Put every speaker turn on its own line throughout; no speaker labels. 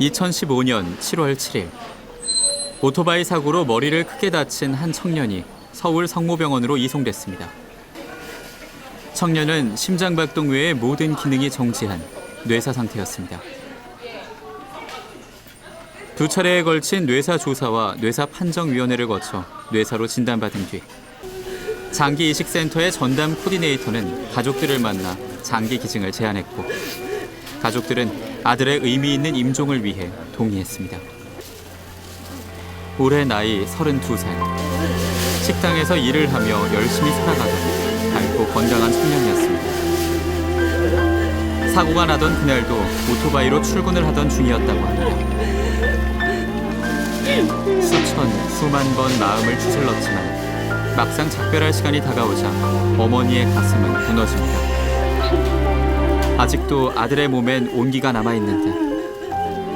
2015년 7월 7일 오토바이 사고로 머리를 크게 다친 한 청년이 서울 성모병원으로 이송됐습니다. 청년은 심장박동 외의 모든 기능이 정지한 뇌사 상태였습니다. 두 차례에 걸친 뇌사 조사와 뇌사 판정위원회를 거쳐 뇌사로 진단받은 뒤 장기 이식센터의 전담 코디네이터는 가족들을 만나 장기 기증을 제안했고 가족들은 아들의 의미 있는 임종을 위해 동의했습니다. 올해 나이 32살. 식당에서 일을 하며 열심히 살아가던 밝고 건강한 청년이었습니다. 사고가 나던 그날도 오토바이로 출근을 하던 중이었다고 합니다. 수천, 수만 번 마음을 추슬렀지만 막상 작별할 시간이 다가오자 어머니의 가슴은 무너집니다. 아직도 아들의 몸엔 온기가 남아 있는데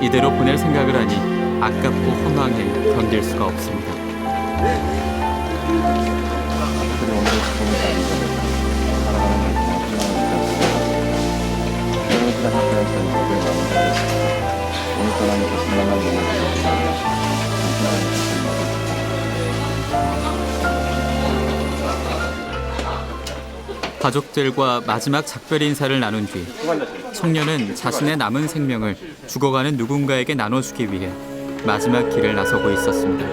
이대로 보낼 생각을 하니 아깝고 허망해 견딜 수가 없습니다. 가족들과 마지막 작별 인사를 나눈 뒤 청년은 자신의 남은 생명을 죽어가는 누군가에게 나눠주기 위해 마지막 길을 나서고 있었습니다.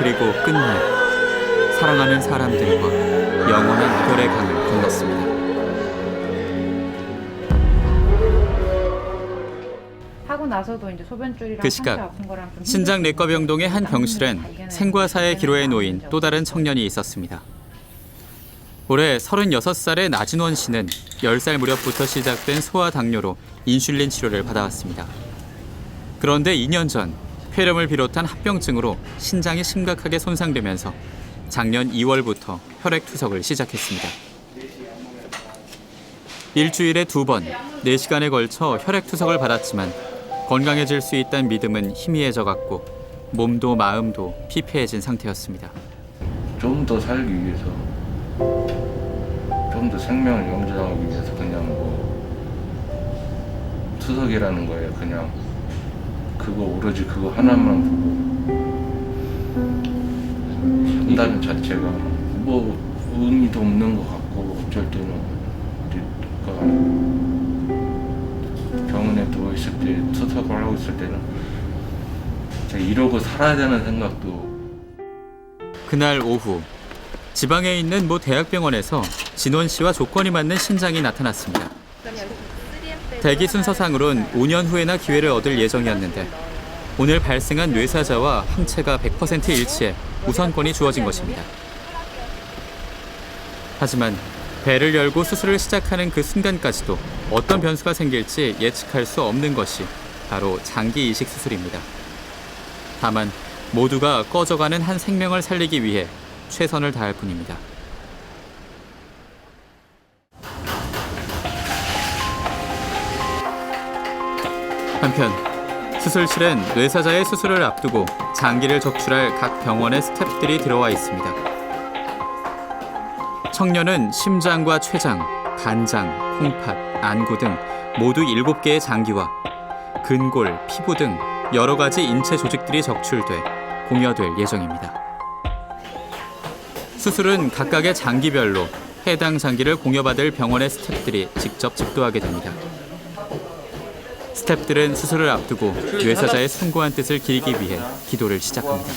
그리고 끝내 사랑하는 사람들과 영원한 이별의 강을 건넜습니다.
하고 나서도 이제 소변줄이랑
그 시각, 신장 내과병동의 한 병실엔 생과 사의 기로에 놓인 또 다른 청년이 있었습니다. 올해 36살의 나진원 씨는 10살 무렵부터 시작된 소아 당뇨로 인슐린 치료를 받아왔습니다. 그런데 2년 전 폐렴을 비롯한 합병증으로 신장이 심각하게 손상되면서 작년 2월부터 혈액 투석을 시작했습니다. 일주일에 두 번, 4시간에 걸쳐 혈액 투석을 받았지만 건강해질 수 있다는 믿음은 희미해져 갔고 몸도 마음도 피폐해진 상태였습니다.
좀 더 살기 위해서 좀 더 생명을 영존하기 위해서 그냥 뭐 투석이라는 거에 그냥 그거 오로지 그거 하나만 보고 한다는 자체가 뭐 의미도 없는 것 같고 어쩔 때는 우리가 병원에 누워 있을 때 투석을 하고 있을 때는 진짜 이러고 살아야 되는 생각도
그날 오후 지방에 있는 모 대학병원에서 진원 씨와 조건이 맞는 신장이 나타났습니다. 대기 순서상으론 5년 후에나 기회를 얻을 예정이었는데 오늘 발생한 뇌사자와 항체가 100% 일치해 우선권이 주어진 것입니다. 하지만 배를 열고 수술을 시작하는 그 순간까지도 어떤 변수가 생길지 예측할 수 없는 것이 바로 장기 이식 수술입니다. 다만 모두가 꺼져가는 한 생명을 살리기 위해 최선을 다할 뿐입니다. 한편 수술실엔 뇌사자의 수술을 앞두고 장기를 적출할 각 병원의 스태프들이 들어와 있습니다. 청년은 심장과 췌장, 간장, 콩팥, 안구 등 모두 7개의 장기와 근골, 피부 등 여러 가지 인체 조직들이 적출돼 공여될 예정입니다. 수술은 각각의 장기별로 해당 장기를 공여받을 병원의 스태프들이 직접 집도하게 됩니다. 스태프들은 수술을 앞두고 뇌사자의 숭고한 뜻을 기리기 위해 기도를 시작합니다.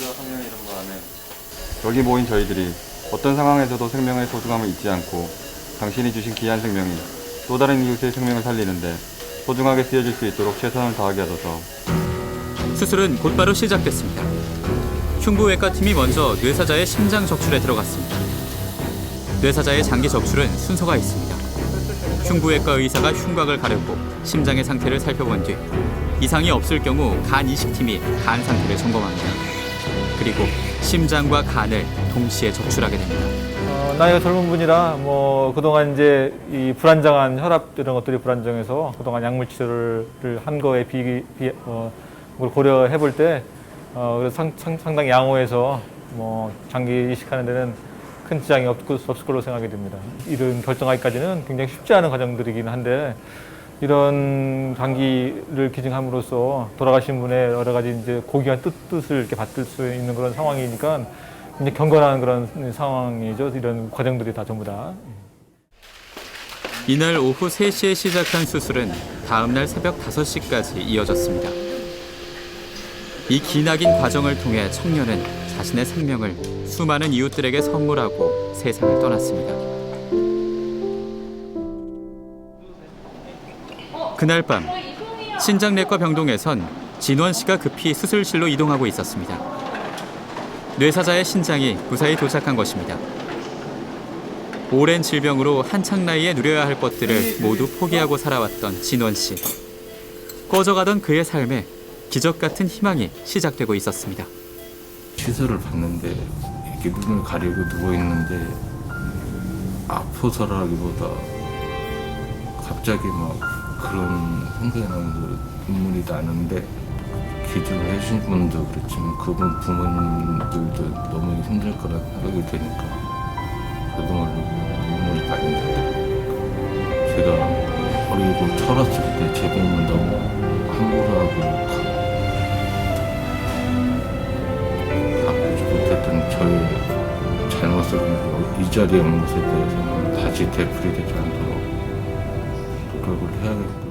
여기 모인 저희들이 어떤 상황에서도 생명의 소중함을 잊지 않고 당신이 주신 귀한 생명이 또 다른 이웃의 생명을 살리는데 소중하게 쓰여질 수 있도록 최선을 다하게 하소서.
수술은 곧바로 시작됐습니다. 흉부외과 팀이 먼저 뇌사자의 심장 적출에 들어갔습니다. 뇌사자의 장기 적출은 순서가 있습니다. 흉부외과 의사가 흉곽을 가르고 심장의 상태를 살펴본 뒤 이상이 없을 경우 간 이식팀이 간 상태를 점검합니다. 그리고 심장과 간을 동시에 적출하게 됩니다.
어, 나이가 젊은 분이라 뭐 그동안 이제 이 불안정한 혈압 이런 것들이 불안정해서 그동안 약물 치료를 한 거에 비, 비 어, 그걸 고려해 볼 때 어, 상, 상, 상당히 양호해서 뭐 장기 이식하는 데는 큰 지장이 없을, 없을 걸로 생각이 됩니다. 이런 결정하기까지는 굉장히 쉽지 않은 과정들이긴 한데 이런 단기를 기증함으로써 돌아가신 분의 여러 가지 이제 고귀한 뜻, 뜻을 이렇게 받들 수 있는 그런 상황이니까 이제 경건한 그런 상황이죠. 이런 과정들이 다 전부 다.
이날 오후 3시에 시작한 수술은 다음 날 새벽 5시까지 이어졌습니다. 이 기나긴 과정을 통해 청년은 자신의 생명을 수많은 이웃들에게 선물하고 세상을 떠났습니다. 그날 밤 신장내과 병동에선 진원 씨가 급히 수술실로 이동하고 있었습니다. 뇌사자의 신장이 무사히 도착한 것입니다. 오랜 질병으로 한창 나이에 누려야 할 것들을 모두 포기하고 살아왔던 진원 씨. 꺼져가던 그의 삶에 기적 같은 희망이 시작되고 있었습니다.
시술을 받는데 이렇게 눈을 가리고 누워 있는데 아파서라기보다 갑자기 막 그런 생각이 나면서 눈물이 나는데 기도를 해주신 분도 그렇지만 그분 부모님들도 너무 힘들 거라 생각이 되니까 그동안 눈물이 나요. 제가 어리고 철었을 때 제 몸을 너무 함부로 하고 바꾸지 못했던 저의 잘못을 이 자리에 온 것에 대해서는 다시 되풀이되지 않도록 노력을 해야겠고